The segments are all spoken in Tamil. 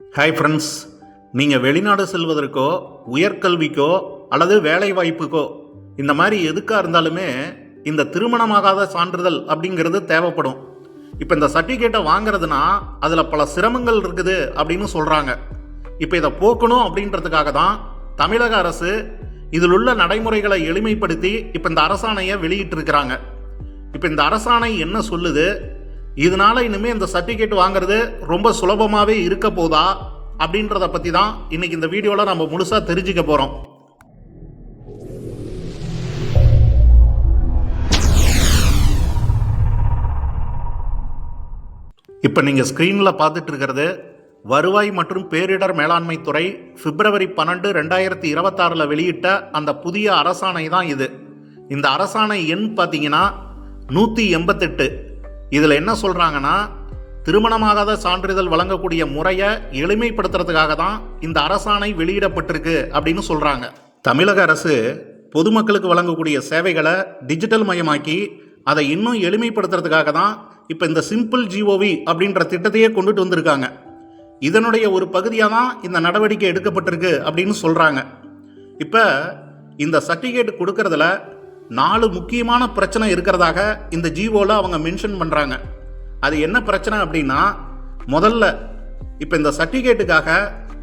ஹாய் ஃப்ரெண்ட்ஸ் நீங்கள் வெளிநாடு செல்வதற்கோ உயர்கல்விக்கோ அல்லது வேலை வாய்ப்புக்கோ இந்த மாதிரி எதுக்காக இருந்தாலுமே இந்த திருமணமாகாத சான்றிதழ் அப்படிங்கிறது தேவைப்படும். இப்போ இந்த சர்டிஃபிகேட்டை வாங்குறதுனா அதில் பல சிரமங்கள் இருக்குது அப்படின்னு சொல்கிறாங்க இப்போ இதை போக்கணும் அப்படின்றதுக்காக தான் தமிழக அரசு இதில் உள்ள நடைமுறைகளை எளிமைப்படுத்தி இப்போ இந்த அரசாணையை வெளியிட்டிருக்கிறாங்க. இப்போ இந்த அரசாணை என்ன சொல்லுது? இதனால இனிமே இந்த சர்டிஃபிகேட் வாங்குறது ரொம்ப சுலபமாகவே இருக்க போதா அப்படின்றத பற்றி தான் இன்னைக்கு இந்த வீடியோவில் நம்ம முழுசாக தெரிஞ்சுக்க போகிறோம் இப்போ நீங்கள் ஸ்க்ரீனில் பார்த்துட்டு இருக்கிறது வருவாய் மற்றும் பேரிடர் மேலாண்மை துறை பிப்ரவரி பன்னெண்டு ரெண்டாயிரத்தி இருபத்தாறில் வெளியிட்ட அந்த புதிய அரசாணை தான் இது. இந்த அரசாணை எண் பார்த்தீங்கன்னா நூற்றி எண்பத்தெட்டு. இதில் என்ன சொல்கிறாங்கன்னா திருமணமாகாத சான்றிதழ் வழங்கக்கூடிய முறையை எளிமைப்படுத்துறதுக்காக தான் இந்த அரசாணை வெளியிடப்பட்டிருக்கு அப்படின்னு சொல்கிறாங்க தமிழக அரசு பொதுமக்களுக்கு வழங்கக்கூடிய சேவைகளை டிஜிட்டல் மயமாக்கி அதை இன்னும் எளிமைப்படுத்துறதுக்காக தான் இப்போ இந்த சிம்பிள் ஜிஓவி அப்படின்ற திட்டத்தையே கொண்டுட்டு வந்திருக்காங்க. இதனுடைய ஒரு பகுதியாக தான் இந்த நடவடிக்கை எடுக்கப்பட்டிருக்கு அப்படின்னு சொல்கிறாங்க இப்போ இந்த சர்டிஃபிகேட் கொடுக்கறதுல நாலு முக்கியமான பிரச்சனை இருக்கிறதாக இந்த ஜிஓவில் அவங்க மென்ஷன் பண்ணுறாங்க அது என்ன பிரச்சனை அப்படின்னா முதல்ல இப்போ இந்த சர்டிஃபிகேட்டுக்காக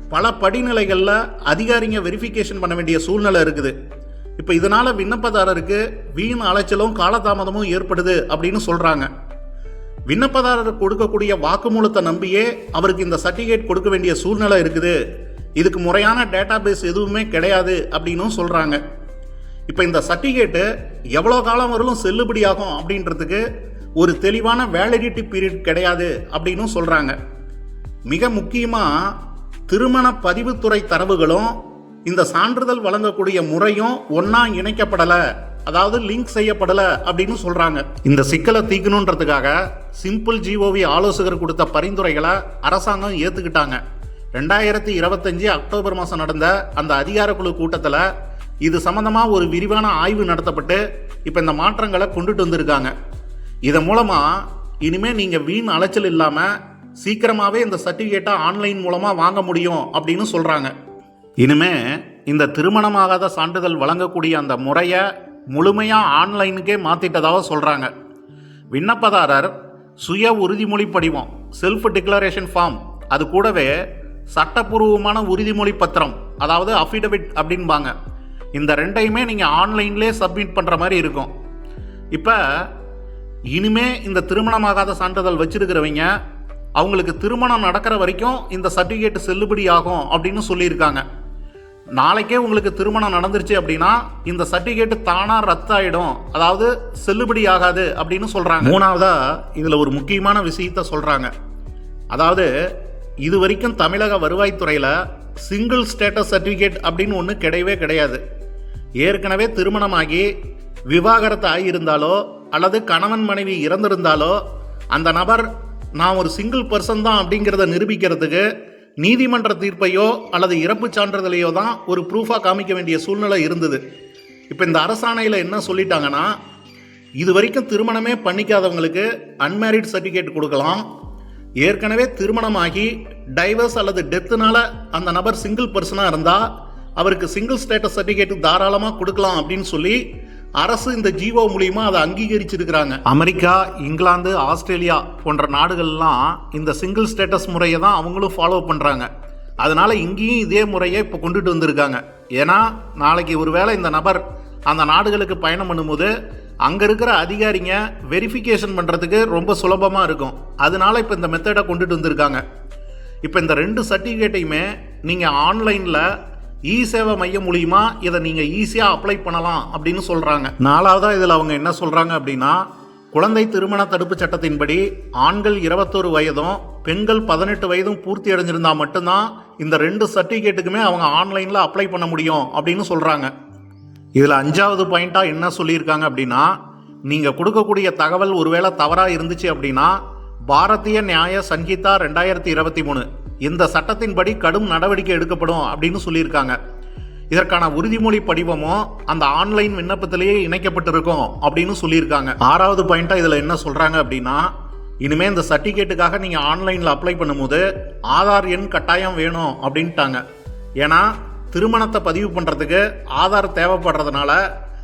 பல படிநிலைகளில் அதிகாரிங்க வெரிஃபிகேஷன் பண்ண வேண்டிய சூழ்நிலை இருக்குது. இப்போ இதனால் விண்ணப்பதாரருக்கு வீண் அலைச்சலும் காலதாமதமும் ஏற்படுது அப்படின்னு சொல்கிறாங்க விண்ணப்பதாரர் கொடுக்கக்கூடிய வாக்குமூலத்தை நம்பியே அவருக்கு இந்த சர்டிஃபிகேட் கொடுக்க வேண்டிய சூழ்நிலை இருக்குது. இதுக்கு முறையான டேட்டாபேஸ் எதுவுமே கிடையாது அப்படின்னும் சொல்கிறாங்க இப்போ இந்த சர்டிஃபிகேட்டு எவ்வளோ காலம் வரலும் செல்லுபடியாகும் அப்படின்றதுக்கு ஒரு தெளிவான வேலிடிட்டி பீரியட் கிடையாது அப்படின்னு சொல்கிறாங்க மிக முக்கியமாக திருமண பதிவுத்துறை தரவுகளும் இந்த சான்றிதழ் வழங்கக்கூடிய முறையும் ஒன்றா இணைக்கப்படலை அதாவது லிங்க் செய்யப்படலை அப்படின்னு சொல்கிறாங்க இந்த சிக்கலை தீக்கணுன்றதுக்காக சிம்பிள் ஜிஓவி ஆலோசகர் கொடுத்த பரிந்துரைகளை அரசாங்கம் ஏற்றுக்கிட்டாங்க ரெண்டாயிரத்தி இருபத்தஞ்சு அக்டோபர் மாதம் நடந்த அந்த அதிகாரக்குழு கூட்டத்தில் இது சம்பந்தமாக ஒரு விரிவான ஆய்வு நடத்தப்பட்டு இப்போ இந்த மாற்றங்களை கொண்டுட்டு வந்திருக்காங்க. இதன் மூலமாக இனிமேல் நீங்கள் வீண் அலைச்சல் இல்லாமல் சீக்கிரமாகவே இந்த சர்டிஃபிகேட்டை ஆன்லைன் மூலமாக வாங்க முடியும் அப்படின்னு சொல்கிறாங்க இனிமே இந்த திருமணமாகாத சான்றிதழ் வழங்கக்கூடிய அந்த முறையை முழுமையாக ஆன்லைனுக்கே மாற்றிட்டதாக சொல்கிறாங்க விண்ணப்பதாரர் சுய உறுதிமொழி படிவம் செல்ஃப் டிக்ளரேஷன் ஃபார்ம் அது கூடவே சட்டப்பூர்வமான உறுதிமொழி பத்திரம் அதாவது அஃபிடவிட் அப்படின்பாங்க. இந்த ரெண்டையுமே நீங்கள் ஆன்லைன்லேயே சப்மிட் பண்ணுற மாதிரி இருக்கும். இப்போ இனிமே இந்த திருமணமாகாத சான்றிதழ் வச்சிருக்கிறவங்க அவங்களுக்கு திருமணம் நடக்கிற வரைக்கும் இந்த சர்டிஃபிகேட் செல்லுபடி ஆகும் அப்படின்னு சொல்லியிருக்காங்க. நாளைக்கே உங்களுக்கு திருமணம் நடந்துருச்சு அப்படின்னா இந்த சர்டிஃபிகேட் தானாக ரத்தாயிடும். அதாவது செல்லுபடி ஆகாது அப்படின்னு சொல்கிறாங்க மூணாவதா இதில் ஒரு முக்கியமான விஷயத்த சொல்கிறாங்க அதாவது இது வரைக்கும் தமிழக வருவாய்த்துறையில் சிங்கிள் ஸ்டேட்டஸ் சர்டிஃபிகேட் அப்படின்னு ஒன்று கிடையவே கிடையாது. ஏற்கனவே திருமணமாகி விவாகரத்து ஆகியிருந்தாலோ அல்லது கணவன் மனைவி இறந்திருந்தாலோ அந்த நபர் நான் ஒரு சிங்கிள் பர்சன் தான் அப்படிங்கிறத நிரூபிக்கிறதுக்கு நீதிமன்ற தீர்ப்பையோ அல்லது இறப்பு சான்றிதழையோ தான் ஒரு ப்ரூஃபாக காமிக்க வேண்டிய சூழ்நிலை இருந்தது. இப்போ இந்த அரசாணையில் என்ன சொல்லிட்டாங்கன்னா இது வரைக்கும் திருமணமே பண்ணிக்காதவங்களுக்கு அன்மேரிட் சர்டிஃபிகேட் கொடுக்கலாம். ஏற்கனவே திருமணமாகி டைவர்ஸ் அல்லது டெத்துனால அந்த நபர் சிங்கிள் பர்சனாக இருந்தால் அவருக்கு சிங்கிள் ஸ்டேட்டஸ் சர்டிஃபிகேட் தாராளமாக கொடுக்கலாம் அப்படின்னு சொல்லி அரசு இந்த ஜீவோ மூலியமா அதை அங்கீகரிச்சிருக்கிறாங்க. அமெரிக்கா இங்கிலாந்து ஆஸ்திரேலியா போன்ற நாடுகள்லாம் இந்த சிங்கிள் ஸ்டேட்டஸ் முறையை தான் அவங்களும் ஃபாலோ பண்ணுறாங்க அதனால் இங்கேயும் இதே முறையை இப்போ கொண்டுட்டு வந்திருக்காங்க. ஏன்னா நாளைக்கு ஒருவேளை இந்த நபர் அந்த நாடுகளுக்கு பயணம் பண்ணும்போது அங்கே இருக்கிற அதிகாரிங்க வெரிஃபிகேஷன் பண்ணுறதுக்கு ரொம்ப சுலபமாக இருக்கும். அதனால இப்போ இந்த மெத்தடை கொண்டுட்டு வந்திருக்காங்க. இப்போ இந்த ரெண்டு சர்டிஃபிகேட்டையுமே நீங்கள் ஆன்லைனில் இ சேவை மையம் மூலியமா இதை நீங்கள் ஈஸியாக அப்ளை பண்ணலாம் அப்படின்னு சொல்கிறாங்க நாலாவதாக இதில் அவங்க என்ன சொல்கிறாங்க அப்படின்னா குழந்தை திருமண தடுப்பு சட்டத்தின்படி ஆண்கள் இருபத்தோரு வயதும் பெண்கள் பதினெட்டு வயதும் பூர்த்தி அடைஞ்சிருந்தா மட்டும்தான் இந்த ரெண்டு சர்டிஃபிகேட்டுக்குமே அவங்க ஆன்லைனில் அப்ளை பண்ண முடியும் அப்படின்னு சொல்கிறாங்க இதில் அஞ்சாவது பாயிண்ட்டாக என்ன சொல்லியிருக்காங்க அப்படின்னா நீங்கள் கொடுக்கக்கூடிய தகவல் ஒருவேளை தவறாக இருந்துச்சு அப்படின்னா பாரதிய நியாய சங்கீதா ரெண்டாயிரத்தி இருபத்தி மூணு இந்த சட்டத்தின்படி கடும் நடவடிக்கை எடுக்கப்படும் அப்படின்னு சொல்லியிருக்காங்க. இதற்கான உறுதிமொழி படிவமும் அந்த ஆன்லைன் விண்ணப்பத்திலேயே இணைக்கப்பட்டிருக்கும் அப்படின்னு சொல்லியிருக்காங்க. ஆறாவது பாயிண்ட்டாக இதில் என்ன சொல்கிறாங்க அப்படின்னா இனிமேல் இந்த சர்டிஃபிகேட்டுக்காக நீங்கள் ஆன்லைனில் அப்ளை பண்ணும்போது ஆதார் எண் கட்டாயம் வேணும் அப்படின்ட்டாங்க. ஏன்னா திருமணத்தை பதிவு பண்ணுறதுக்கு ஆதார் தேவைப்படுறதுனால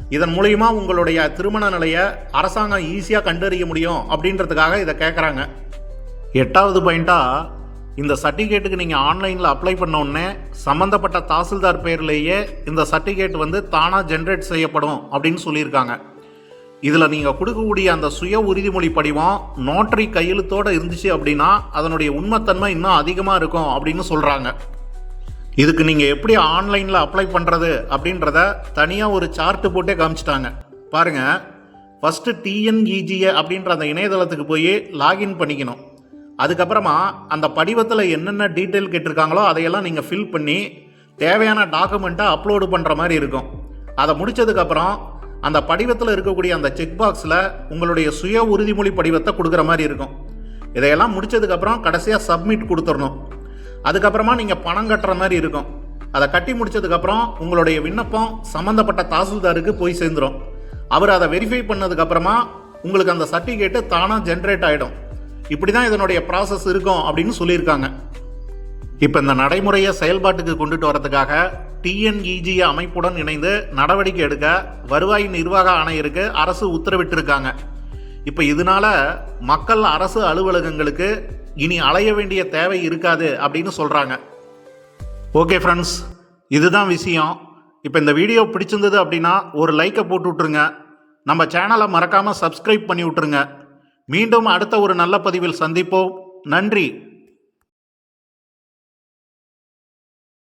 இதன் மூலயமா உங்களுடைய திருமண நிலையை அரசாங்கம் ஈஸியாக கண்டறிய முடியும் அப்படின்றதுக்காக இதை கேட்குறாங்க எட்டாவது பாயிண்ட்டாக இந்த சர்டிஃபிகேட்டுக்கு நீங்கள் ஆன்லைனில் அப்ளை பண்ண உடனே சம்மந்தப்பட்ட தாசில்தார் பேர்லேயே இந்த சர்டிஃபிகேட் வந்து தானாக ஜென்ரேட் செய்யப்படும் அப்படின்னு சொல்லியிருக்காங்க. இதில் நீங்கள் கொடுக்கக்கூடிய அந்த சுய உறுதிமொழி படிவம் நோட்டரி கையெழுத்தோடு இருந்துச்சு அப்படின்னா அதனுடைய உண்மைத்தன்மை இன்னும் அதிகமாக இருக்கும் அப்படின்னு சொல்கிறாங்க இதுக்கு நீங்கள் எப்படி ஆன்லைனில் அப்ளை பண்ணுறது அப்படின்றத தனியாக ஒரு சார்ட்டு போட்டே காமிச்சிட்டாங்க. பாருங்கள் ஃபஸ்ட்டு டிஎன்இஜிஏ அப்படின்ற அந்த இணையதளத்துக்கு போய் லாகின் பண்ணிக்கணும். அதுக்கப்புறமா அந்த படிவத்தில் என்னென்ன டீட்டெயில் கேட்டிருக்காங்களோ அதையெல்லாம் நீங்கள் ஃபில் பண்ணி தேவையான டாக்குமெண்ட்டை அப்லோடு பண்ணுற மாதிரி இருக்கும். அதை முடித்ததுக்கப்புறம் அந்த படிவத்தில் இருக்கக்கூடிய அந்த செக் பாக்ஸில் உங்களுடைய சுய உறுதிமொழி படிவத்தை கொடுக்குற மாதிரி இருக்கும். இதையெல்லாம் முடிச்சதுக்கப்புறம் கடைசியாக சப்மிட் கொடுத்துடணும் அதுக்கப்புறமா நீங்கள் பணம் கட்டுற மாதிரி இருக்கும். அதை கட்டி முடிச்சதுக்கப்புறம் உங்களுடைய விண்ணப்பம் சம்மந்தப்பட்ட தாசில்தாருக்கு போய் சேர்ந்துடும் அவர் அதை வெரிஃபை பண்ணதுக்கப்புறமா உங்களுக்கு அந்த சர்டிஃபிகேட்டு தானாக ஜென்ரேட் ஆகிடும் இப்படி தான் இதனுடைய ப்ராசஸ் இருக்கும் அப்படின்னு சொல்லியிருக்காங்க. இப்போ இந்த நடைமுறையை செயல்பாட்டுக்கு கொண்டுட்டு வரதுக்காக டிஎன்இஜி அமைப்புடன் இணைந்து நடவடிக்கை எடுக்க வருவாய் நிர்வாக ஆணையருக்கு அரசு உத்தரவிட்டிருக்காங்க. இப்போ இதனால மக்கள் அரசு அலுவலகங்களுக்கு இனி அலைய வேண்டிய தேவை இருக்காது அப்படின்னு சொல்கிறாங்க ஓகே ஃப்ரெண்ட்ஸ் இதுதான் விஷயம். இப்போ இந்த வீடியோ பிடிச்சிருந்தது அப்படின்னா ஒரு லைக்கை போட்டு விட்ருங்க நம்ம சேனலை மறக்காமல் சப்ஸ்கிரைப் பண்ணி விட்ருங்க மீண்டும் அடுத்த ஒரு நல்ல பதிவில் சந்திப்போம். நன்றி.